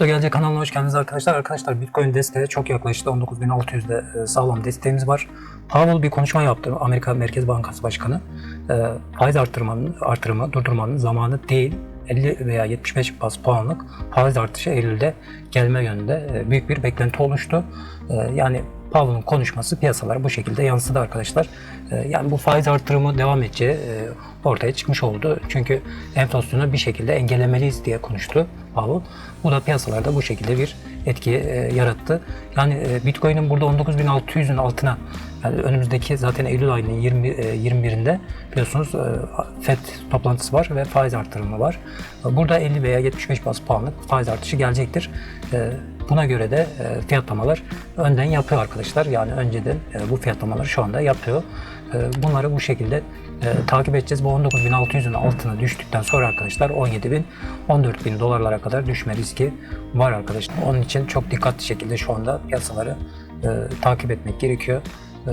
Kripto Gelecek kanalına hoş geldiniz arkadaşlar. Arkadaşlar Bitcoin desteğe çok yaklaştı. 19.600'de e, sağlam desteğimiz var. Powell bir konuşma yaptı. Amerika Merkez Bankası Başkanı. E, faiz artırmanın, artırımı durdurmanın zamanı değil. 50 veya 75 bas puanlık faiz artışı Eylül'de gelme yönünde e, büyük bir beklenti oluştu. E, yani Powell'ın konuşması piyasalara bu şekilde yansıdı arkadaşlar. E, yani bu faiz artırımı devam edeceği e, ortaya çıkmış oldu. Çünkü enflasyonu bir şekilde engellemeliyiz diye konuştu Powell. Bu da piyasalarda bu şekilde bir etki e, yarattı. Yani e, Bitcoin'in burada 19.600'ün altına yani önümüzdeki zaten Eylül ayının 20, e, 21'inde biliyorsunuz e, FED toplantısı var ve faiz artırımı var. Burada 50 veya 75 bas puanlık faiz artışı gelecektir. E, Buna göre de e, fiyatlamalar önden yapıyor arkadaşlar. Yani önceden e, bu fiyatlamaları şu anda yapıyor. E, Bunları bu şekilde e, takip edeceğiz. Bu 19.600'ün altına düştükten sonra arkadaşlar 17.000 14.000 dolarlara kadar düşme riski var arkadaşlar. Onun için çok dikkatli şekilde şu anda piyasaları e, takip etmek gerekiyor. E,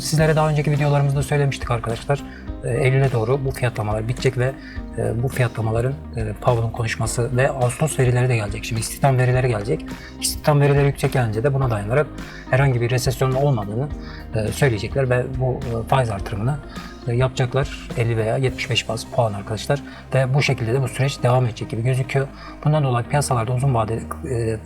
sizlere daha önceki videolarımızda söylemiştik arkadaşlar. E, Eylül'e doğru bu fiyatlamalar bitecek ve e, bu fiyatlamaların e, Powell'ın konuşması ve Ağustos verileri de gelecek. Şimdi istihdam verileri gelecek. İstihdam verileri yüksek gelince de buna dayanarak herhangi bir resesyonun olmadığını söyleyecekler ve bu faiz artırımını yapacaklar 50 veya 75 baz puan arkadaşlar ve bu şekilde de bu süreç devam edecek gibi gözüküyor. Bundan dolayı piyasalarda uzun vadede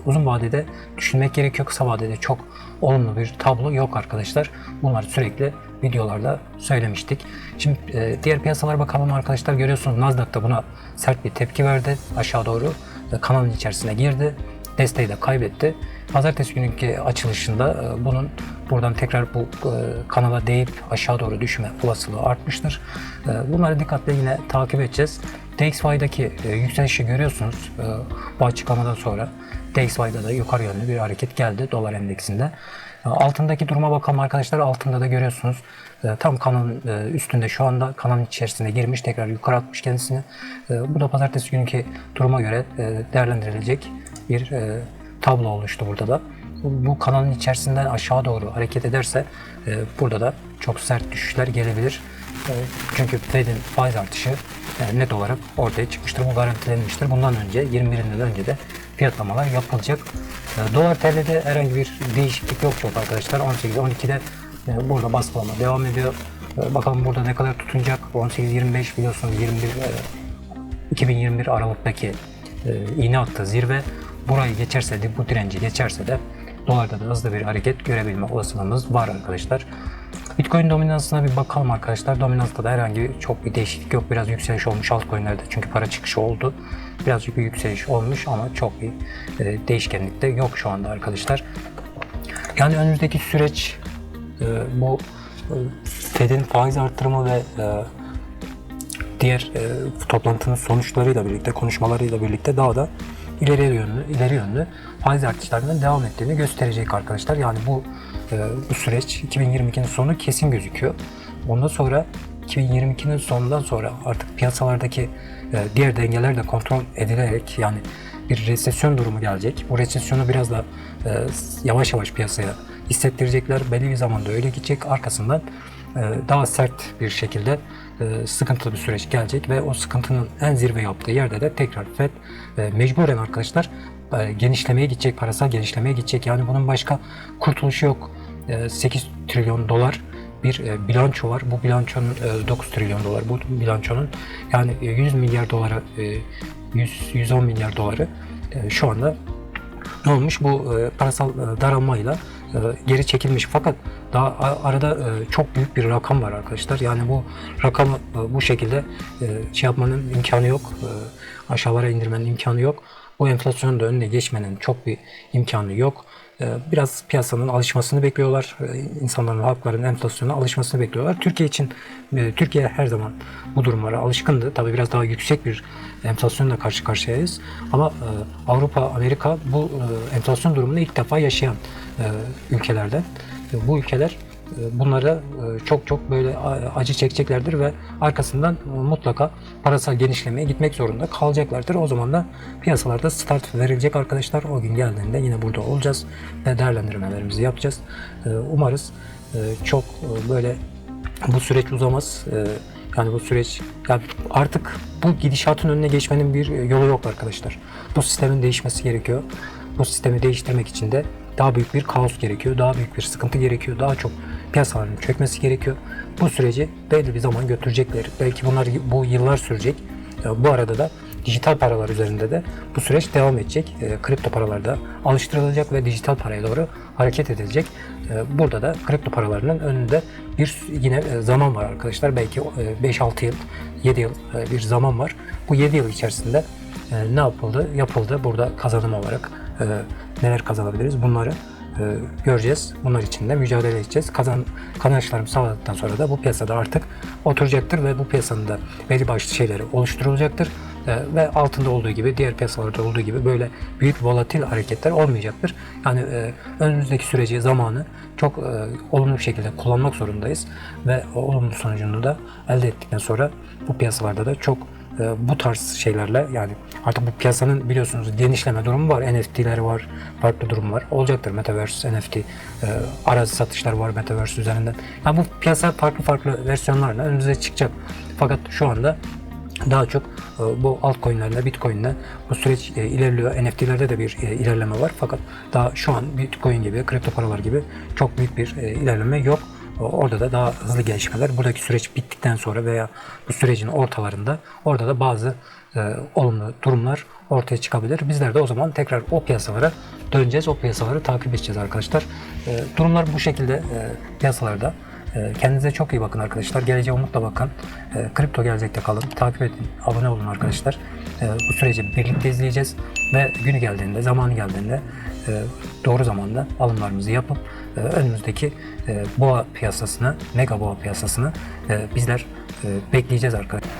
uzun vadede düşünmek gerekiyor. Kısa vadede çok olumlu bir tablo yok arkadaşlar. Bunları sürekli videolarda söylemiştik. Şimdi e, diğer piyasalara bakalım arkadaşlar. Görüyorsunuz Nasdaq da buna sert bir tepki verdi. Aşağı doğru e, kanalın içerisine girdi. Desteği de kaybetti. Pazartesi günkü açılışında e, bunun buradan tekrar bu e, kanala değip aşağı doğru düşme olasılığı artmıştır. E, Bunları dikkatle yine takip edeceğiz. DXY'daki yükselişi görüyorsunuz bu açıklamadan sonra. DXY'da da yukarı yönlü bir hareket geldi dolar endeksinde. Altındaki duruma bakalım arkadaşlar. Altında da görüyorsunuz tam kanalın üstünde şu anda kanalın içerisine girmiş tekrar yukarı atmış kendisini. Bu da pazartesi günkü duruma göre değerlendirilecek bir e, tablo oluştu burada da. Bu, kanalın içerisinden aşağı doğru hareket ederse e, burada da çok sert düşüşler gelebilir. E, çünkü Fed'in faiz artışı e, net olarak ortaya çıkmıştır. Bu garantilenmiştir. Bundan önce 21'inden önce de fiyatlamalar yapılacak. E, Dolar TL'de herhangi bir değişiklik yok çok arkadaşlar. 18-12'de e, burada baskılama devam ediyor. E, bakalım burada ne kadar tutunacak. 18-25 biliyorsunuz 21 e, 2021 Aralık'taki e, iğne attığı zirve burayı geçerse de bu direnci geçerse de dolarda da hızlı bir hareket görebilme olasılığımız var arkadaşlar. Bitcoin dominansına bir bakalım arkadaşlar. Dominansta da herhangi çok bir değişiklik yok. Biraz yükseliş olmuş altcoin'lerde çünkü para çıkışı oldu. Birazcık bir yükseliş olmuş ama çok bir e, değişkenlik de yok şu anda arkadaşlar. Yani önümüzdeki süreç e, bu e, Fed'in faiz artırımı ve diğer toplantının sonuçlarıyla birlikte, konuşmalarıyla birlikte daha da ileriye yönlü, ileri yönlü faiz artışlarının devam ettiğini gösterecek arkadaşlar. Yani bu e, bu süreç 2022'nin sonu kesin gözüküyor. Ondan sonra 2022'nin sonundan sonra artık piyasalardaki e, diğer dengeler de kontrol edilerek yani bir resesyon durumu gelecek. Bu resesyonu biraz da e, yavaş yavaş piyasaya hissettirecekler. Belli bir zamanda öyle gidecek. Arkasından e, daha sert bir şekilde e, sıkıntılı bir süreç gelecek ve o sıkıntının en zirve yaptığı yerde de tekrar FED e, mecburen arkadaşlar e, genişlemeye gidecek, parasal genişlemeye gidecek. Yani bunun başka kurtuluşu yok. E, 8 trilyon dolar bir bilanço var. Bu bilançonun e, 9 trilyon dolar. Bu bilançonun yani e, 100 milyar dolara e, 100 110 milyar doları şu anda ne olmuş bu parasal e, daralmayla geri çekilmiş fakat daha arada e, çok büyük bir rakam var arkadaşlar. Yani bu rakamı e, bu şekilde e, şey yapmanın imkanı yok. Aşağılara indirmenin imkanı yok. Bu enflasyonun da önüne geçmenin çok bir imkanı yok. Biraz piyasanın alışmasını bekliyorlar. İnsanların halkların enflasyona alışmasını bekliyorlar. Türkiye için Türkiye her zaman bu durumlara alışkındı. Tabi biraz daha yüksek bir enflasyonla karşı karşıyayız. Ama Avrupa Amerika bu enflasyon durumunu ilk defa yaşayan ülkelerden. Bu ülkeler e, bunlara e, çok çok böyle acı çekeceklerdir ve arkasından e, mutlaka parasal genişlemeye gitmek zorunda kalacaklardır. O zaman da piyasalarda start verilecek arkadaşlar. O gün geldiğinde yine burada olacağız ve değerlendirmelerimizi yapacağız. Umarız çok böyle bu süreç uzamaz. Yani bu süreç ya artık bu gidişatın önüne geçmenin bir yolu yok arkadaşlar. Bu sistemin değişmesi gerekiyor. Bu sistemi değiştirmek için de daha büyük bir kaos gerekiyor. Daha büyük bir sıkıntı gerekiyor. Daha çok piyasaların çökmesi gerekiyor. Bu süreci belli bir zaman götürecekler. Belki bunlar bu yıllar sürecek. Bu arada da dijital paralar üzerinde de bu süreç devam edecek. E, kripto paralar da alıştırılacak ve dijital paraya doğru hareket edilecek. E, burada da kripto paralarının önünde bir yine e, zaman var arkadaşlar. Belki e, 5-6 yıl, 7 yıl e, bir zaman var. Bu 7 yıl içerisinde e, ne yapıldı? Yapıldı. Burada kazanım olarak e, neler kazanabiliriz? Bunları e, göreceğiz. Bunlar için de mücadele edeceğiz. Kazan kazançlarımı sağladıktan sonra da bu piyasada artık oturacaktır ve bu piyasanın da belli başlı şeyleri oluşturulacaktır. E, ve altında olduğu gibi, diğer piyasalarda olduğu gibi böyle büyük volatil hareketler olmayacaktır. Yani e, önümüzdeki süreci, zamanı çok e, olumlu bir şekilde kullanmak zorundayız ve olumlu sonucunu da elde ettikten sonra bu piyasalarda da çok bu tarz şeylerle yani artık bu piyasanın biliyorsunuz genişleme durumu var. NFT'ler var, farklı durum var. Olacaktır Metaverse, NFT, e, arazi satışlar var Metaverse üzerinden. Yani bu piyasa farklı farklı versiyonlarla önümüze çıkacak. Fakat şu anda daha çok e, bu altcoin'lerle, bitcoin'le bu süreç e, ilerliyor. NFT'lerde de bir ilerleme var. Fakat daha şu an bitcoin gibi, kripto paralar gibi çok büyük bir ilerleme yok. Orada da daha hızlı gelişmeler. Buradaki süreç bittikten sonra veya bu sürecin ortalarında orada da bazı e, olumlu durumlar ortaya çıkabilir. Bizler de o zaman tekrar o piyasalara döneceğiz. O piyasaları takip edeceğiz arkadaşlar. E, durumlar bu şekilde e, piyasalarda. E, kendinize çok iyi bakın arkadaşlar. Geleceğe umutla bakın. E, kripto gelecekte kalın. Takip edin. Abone olun arkadaşlar. E, bu süreci birlikte izleyeceğiz. Ve günü geldiğinde, zamanı geldiğinde e, doğru zamanda alımlarımızı yapıp e, önümüzdeki e, boğa piyasasını, mega boğa piyasasını bizler bekleyeceğiz arkadaşlar.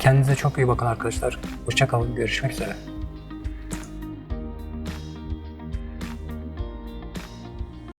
Kendinize çok iyi bakın arkadaşlar. Hoşçakalın. Görüşmek üzere.